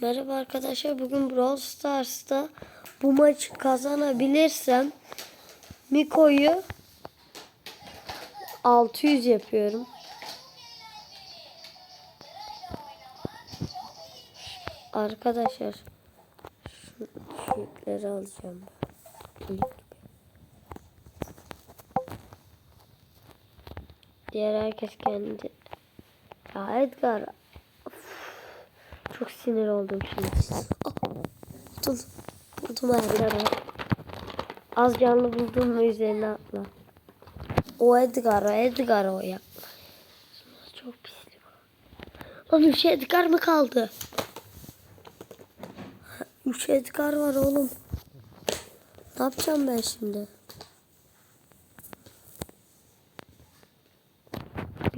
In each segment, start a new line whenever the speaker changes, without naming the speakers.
Merhaba arkadaşlar. Bugün Brawl Stars'ta bu maçı kazanabilirsem Miko'yu 600 yapıyorum. Arkadaşlar şu, ipleri alacağım. Diğer herkes kendi. Ya Edgar çok sinir oldum şimdi. Oh, buldum. Edgar'ı. Az canlı buldum mu üzerine atla. O Edgar, o Edgar o ya. Çok pislik. Lan üç Edgar mı kaldı? Üç Edgar var oğlum. Ne yapacağım ben şimdi?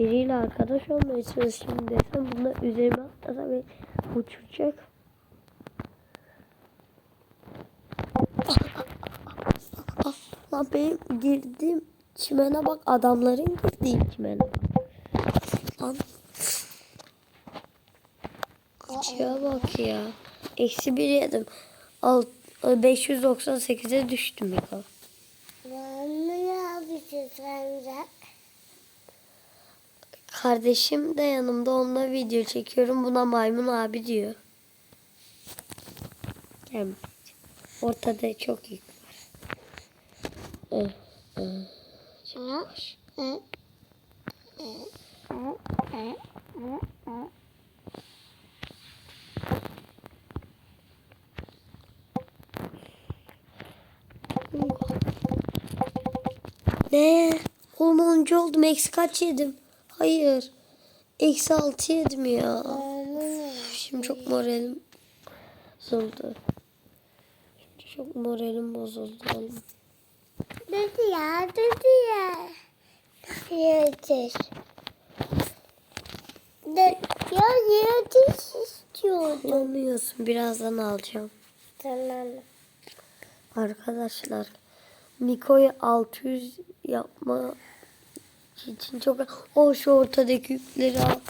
Biriyle arkadaş olmaya çalışayım desem bunlar üzerime atlasa beni uçuracak. Ah, Lan benim girdiğim çimene bak adamların girdiği çimene bak. Lan. Kıçıya bak ya. Eksi bir yedim. Alt, 598'e düştüm ya.
Ne yapacağız sence?
Kardeşim de yanımda onunla video çekiyorum. Buna maymun abi diyor. Gel. Ortada çok yük var. Ne? Oğlum 10. oldum. Eksi kaç yedim? Hayır. Eksi 6 yedim ya. Şimdi çok moralim bozuldu. Şimdi çok moralim bozuldu.
Dedi ya, dedi ya. De, ya yetiş istiyordum.
Alamıyorsun. Birazdan alacağım.
Tamam.
Arkadaşlar Miko'yu 600 yapma için çok o şu ortadaki yükleri al,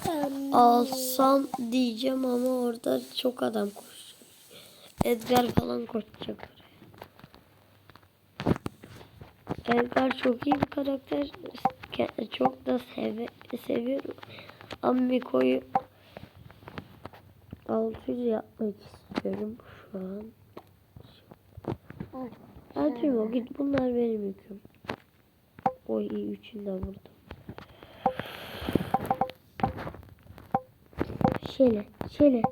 alsam diyeceğim ama orada çok adam koşacak. Edgar falan koşacak oraya. Edgar çok iyi bir karakter. Çok da seve seviyorum. Ama Miko'yu 600 yapmak istiyorum şu an. Hadi o git bunlar benim yüküm. O iyi üçünü de vurdum. Şöyle şöyle.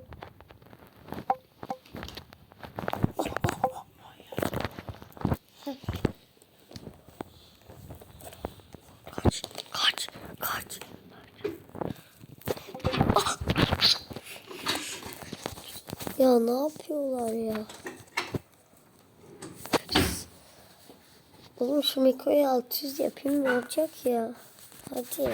Kaç kaç kaç. Ah! Ya ne yapıyorlar ya? Oğlum şu Miko'yu 600 yapayım ne olacak ya? Hadi.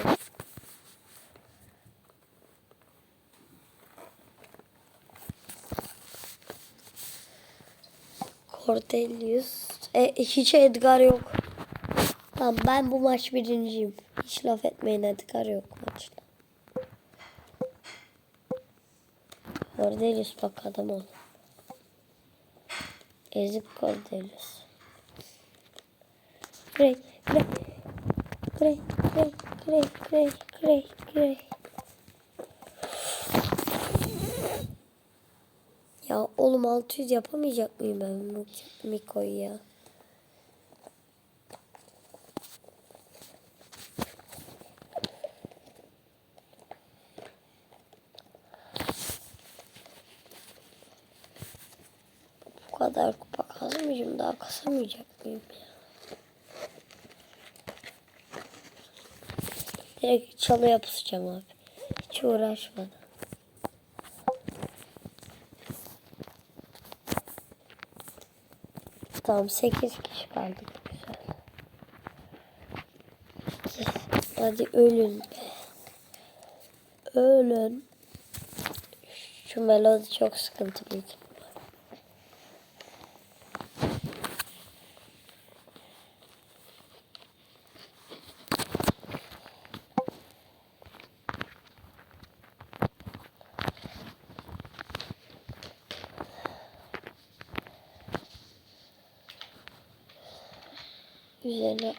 Cordelius. E, hiç Edgar yok. Tamam ben bu maç birinciyim. Hiç laf etmeyin Edgar yok maçta. Cordelius bak adam ol. Ezik Cordelius. Grey, grey, grey, grey, grey, grey, grey, grey. Ya oğlum 600 yapamayacak mıyım ben Miko'yu ya? Bu kadar kupa kazanmayacağım daha kasamayacak mıyım ya? Direkt çalıya pusacağım abi. Hiç uğraşmadan. Tamam 8 kişi kaldık. Güzel. Hadi ölün be. Ölün. Şu melodi çok sıkıntılıydı. Üzerine.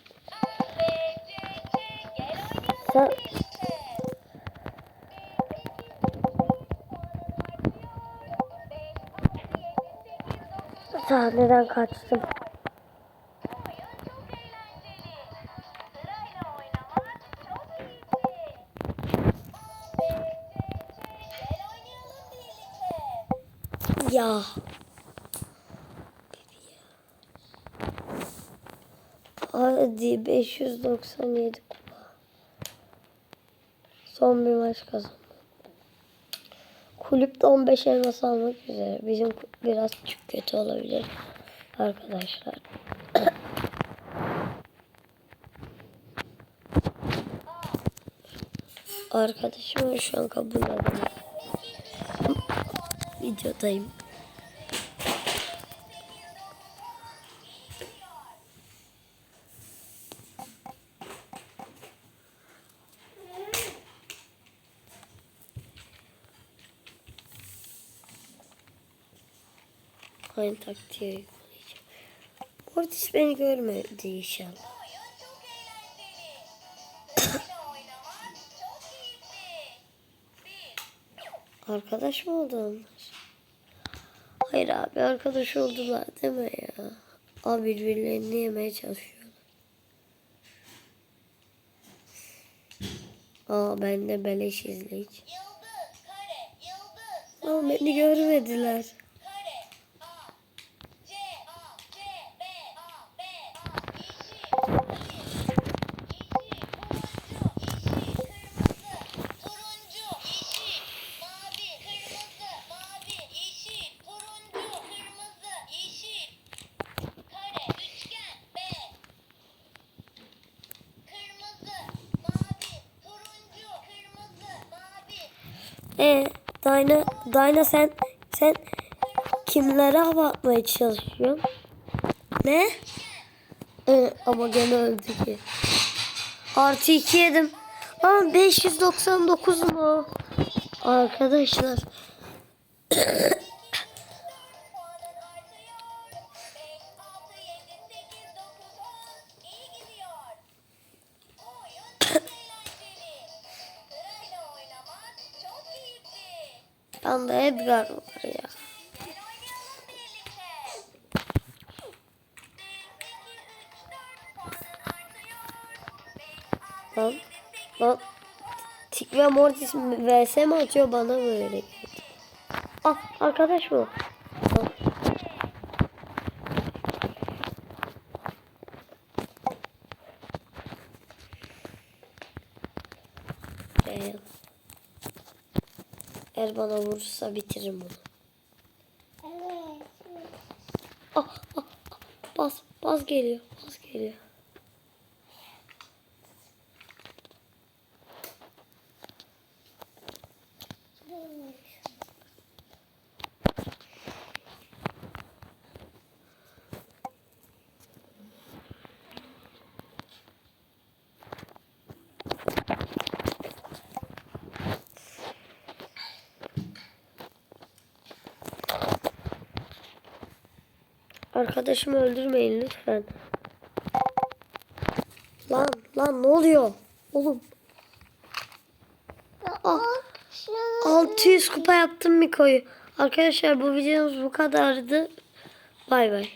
Sen sahneden kaçtım. Ya. Hadi 597 kupa. Son bir maç kazandım. Kulüpte 15 elmas almak üzere. Bizim biraz çok kötü olabilir arkadaşlar. Arkadaşım şu an kabul edemem. Videodayım. Aynı taktiği uygulayacağım. Mortis beni görmedi inşallah. Arkadaş mı oldu onlar? Hayır abi arkadaş oldular deme ya. Abi birbirlerini yemeye çalışıyorlar. Aa ben de beleş izleyici.
Yıldız, kare, yıldız,
Aa beni görmediler. E Dayna, Dayna sen sen kimlere hava atmaya çalışıyorsun? Ne? E, ama gene öldü ki. Artı 2 yedim. Ama 599 mu? Arkadaşlar. Ben de Edgar var ya.
Gel oynayalım birlikte. 1, 2, 3, 4 puanın artıyor. 5, 6,
Lan,
7, 8,
lan. Tik ve Mortis vs mi atıyor bana mı öyle geldi? Ah arkadaş mı? Ah. Gel. Eğer bana vurursa bitiririm onu.
Evet.
Ah, ah, ah. Bas, bas geliyor, bas geliyor. Arkadaşımı öldürmeyin lütfen. Lan lan ne oluyor? Oğlum
Ah.
600 kupa yaptım Miko'yu. Arkadaşlar bu videomuz bu kadardı. Bay bay.